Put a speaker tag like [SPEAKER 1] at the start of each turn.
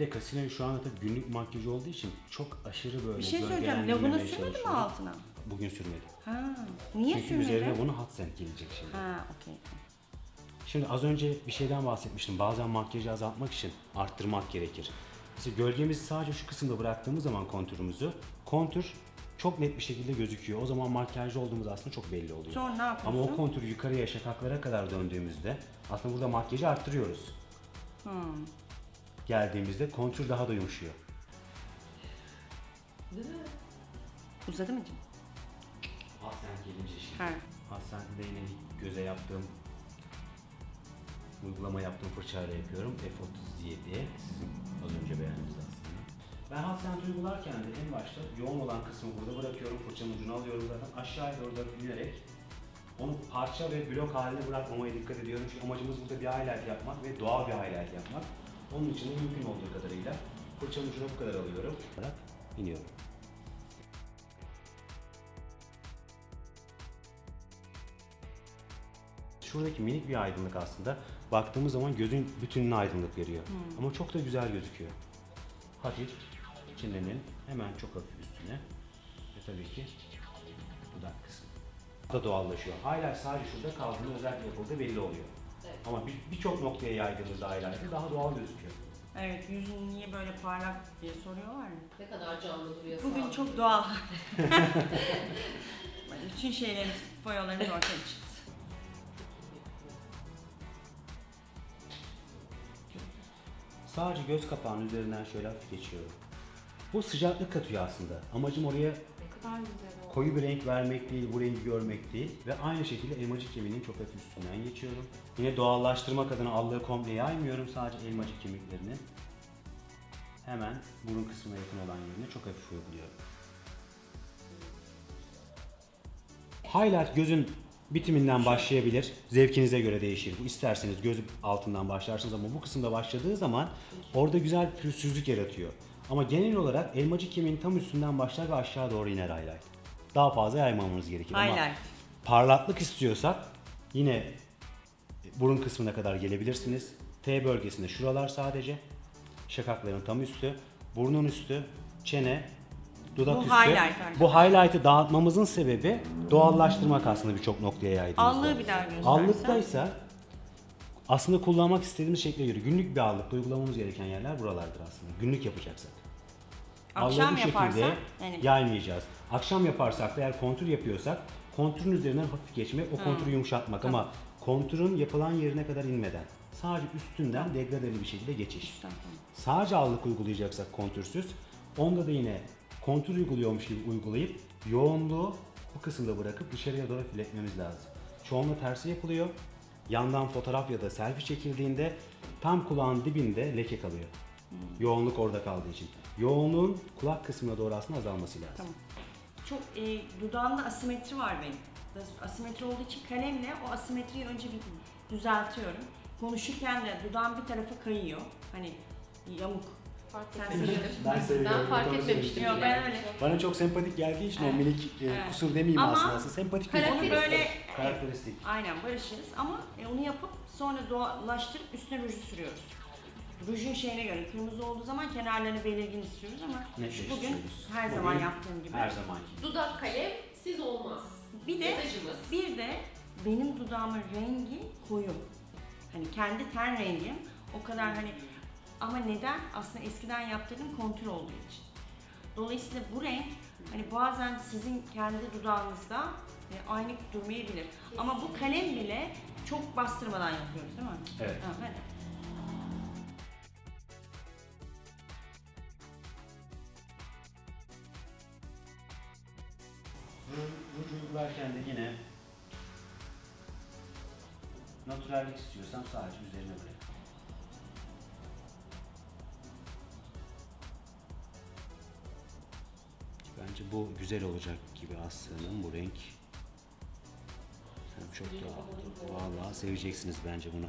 [SPEAKER 1] de Casino'yu şu anda tabii günlük makyaj olduğu için çok aşırı böyle
[SPEAKER 2] Bir şey söyleyeceğim. Lavını sürmedin mi
[SPEAKER 1] çalışıyorum.
[SPEAKER 2] altına?
[SPEAKER 1] Bugün sürmedim.
[SPEAKER 2] Ha. Niye
[SPEAKER 1] Çünkü
[SPEAKER 2] sürmedin?
[SPEAKER 1] üzerine bunu hot scent gelecek şimdi.
[SPEAKER 2] Ha, okey.
[SPEAKER 1] Şimdi az önce bir şeyden bahsetmiştim. Bazen makyajı azaltmak için arttırmak gerekir. Mesela gölgemizi sadece şu kısımda bıraktığımız zaman kontürümüzü, kontür çok net bir şekilde gözüküyor. O zaman makyajlı olduğumuz aslında çok belli oluyor.
[SPEAKER 2] Sonra ne yapıyorsun?
[SPEAKER 1] Ama o kontürü yukarıya şakaklara kadar döndüğümüzde aslında burada makyajı arttırıyoruz.
[SPEAKER 2] Hmm.
[SPEAKER 1] Geldiğimizde kontür daha da yumuşuyor.
[SPEAKER 3] Değil mi?
[SPEAKER 2] Uzadı mı canım?
[SPEAKER 1] Aslen gelince şimdi.
[SPEAKER 2] Ha.
[SPEAKER 1] Aslen'de yine göze yaptığım uygulama yaptığım fırçayla yapıyorum. F37 sizin az önce beğendiğiniz aslında. Ben Hotsense uygularken de en başta yoğun olan kısmı burada bırakıyorum. Fırçanın ucunu alıyorum zaten. Aşağıya doğru da inerek onu parça ve blok haline bırakmamaya dikkat ediyorum. Çünkü amacımız burada bir highlight yapmak ve doğal bir highlight yapmak. Onun için de mümkün olduğu kadarıyla fırçanın ucunu bu kadar alıyorum. Bırak, iniyorum. Şuradaki minik bir aydınlık aslında baktığımız zaman gözün bütününe aydınlık veriyor. Ama çok da güzel gözüküyor. Hafif çenenin hemen çok hafif üstüne ve tabii ki dudak kısmı. Da doğallaşıyor. Highlight sadece şurada kaldığında özellikle yapıldığı belli oluyor.
[SPEAKER 3] Evet.
[SPEAKER 1] Ama bir- birçok noktaya yaydığımızda highlight'ı daha doğal gözüküyor.
[SPEAKER 2] Evet yüzün niye böyle parlak diye soruyorlar ya.
[SPEAKER 3] Ne kadar canlı duruyor.
[SPEAKER 2] Bugün
[SPEAKER 3] sağ
[SPEAKER 2] çok doğal. Bütün şeylerimiz, boyalarımız ortaya çıktı.
[SPEAKER 1] Sadece göz kapağının üzerinden şöyle hafif geçiyorum. Bu sıcaklık katıyor aslında. Amacım oraya Koyu bir renk vermek değil, bu rengi görmek değil. Ve aynı şekilde elmacık kemiğinin çok hafif üstünden geçiyorum. Yine doğallaştırmak adına allığı komple yaymıyorum. Sadece elmacık kemiklerini hemen burun kısmına yakın olan yerine çok hafif uyguluyorum. Highlight gözün bitiminden başlayabilir. Zevkinize göre değişir. Bu isterseniz göz altından başlarsınız ama bu kısımda başladığı zaman orada güzel pürüzsüzlük yaratıyor. Ama genel olarak elmacık kemiğin tam üstünden başlar ve aşağı doğru iner highlight. Daha fazla yaymamanız gerekir ama
[SPEAKER 2] Highlight.
[SPEAKER 1] parlaklık istiyorsak yine burun kısmına kadar gelebilirsiniz. T bölgesinde şuralar sadece. Şakakların tam üstü, burnun üstü, çene, dudak
[SPEAKER 2] Bu
[SPEAKER 1] üstü.
[SPEAKER 2] highlight arkadaşlar.
[SPEAKER 1] Bu highlight'ı dağıtmamızın sebebi doğallaştırmak aslında birçok noktaya yaydığımızda.
[SPEAKER 2] Allığı bir daha göstersen.
[SPEAKER 1] Allıkta ise aslında kullanmak istediğimiz şekle göre günlük bir allıkta uygulamamız gereken yerler buralardır aslında. Günlük yapacaksak.
[SPEAKER 2] Akşam
[SPEAKER 1] bu
[SPEAKER 2] yaparsan,
[SPEAKER 1] şekilde
[SPEAKER 2] yani-
[SPEAKER 1] yaymayacağız. Akşam yaparsak da eğer kontür yapıyorsak kontürün üzerinden hafif geçmek, o kontürü yumuşatmak ama kontürün yapılan yerine kadar inmeden sadece üstünden degradeli bir şekilde geçiş.
[SPEAKER 2] Tamam.
[SPEAKER 1] Sadece allık uygulayacaksak kontürsüz, onda da yine kontür uyguluyormuş gibi uygulayıp yoğunluğu bu kısımda bırakıp dışarıya doğru filetmemiz lazım. Çoğunluğu tersi yapılıyor. Yandan fotoğraf ya da selfie çekildiğinde tam kulağın dibinde leke kalıyor. Yoğunluk orada kaldığı için. Yoğunluğun kulak kısmına doğru aslında azalması lazım.
[SPEAKER 2] Tamam. Çok e, dudağımda asimetri var benim. Asimetri olduğu için kalemle o asimetriyi önce bir düzeltiyorum. Konuşurken de dudağım bir tarafa kayıyor. Hani yamuk.
[SPEAKER 3] Fark
[SPEAKER 2] Sen
[SPEAKER 3] etmemiştim.
[SPEAKER 1] Ben seviyorum,
[SPEAKER 3] Ben fark etmemiştim
[SPEAKER 2] Yok ben öyle.
[SPEAKER 1] Bana çok sempatik geldiği için o
[SPEAKER 2] Evet.
[SPEAKER 1] minik e,
[SPEAKER 2] Evet.
[SPEAKER 1] kusur demeyeyim
[SPEAKER 2] Ama
[SPEAKER 1] aslında. Sempatik
[SPEAKER 3] Karakteristik.
[SPEAKER 2] böyle
[SPEAKER 1] Karakteristik.
[SPEAKER 2] aynen barışırız ama e, onu yapıp sonra doğallaştırıp üstüne ruju sürüyoruz. Rujun şeyine göre kırmızı olduğu zaman kenarlarını belirgin istiyoruz ama şu bugün
[SPEAKER 1] Netleştiriyoruz.
[SPEAKER 2] her
[SPEAKER 1] Bugün
[SPEAKER 2] zaman yaptığım gibi.
[SPEAKER 1] Her zamanki.
[SPEAKER 3] Dudak kalem siz olmaz.
[SPEAKER 2] Bir de
[SPEAKER 3] Mesajımız.
[SPEAKER 2] bir de benim dudağımın rengi koyu. Hani kendi ten rengim o kadar hani ama neden? Aslında eskiden yaptığım kontür olduğu için. Dolayısıyla bu renk hani bazen sizin kendi dudağınızda e, aynı durmayabilir. Ama bu kalem bile çok bastırmadan yapıyoruz değil mi?
[SPEAKER 1] Evet.
[SPEAKER 2] Ha, hadi.
[SPEAKER 1] Uygularken de yine natürellik istiyorsam sadece üzerine bırak. Bence bu güzel olacak gibi Aslı'nın bu renk. Hem çok doğal. Vallahi seveceksiniz bence bunu.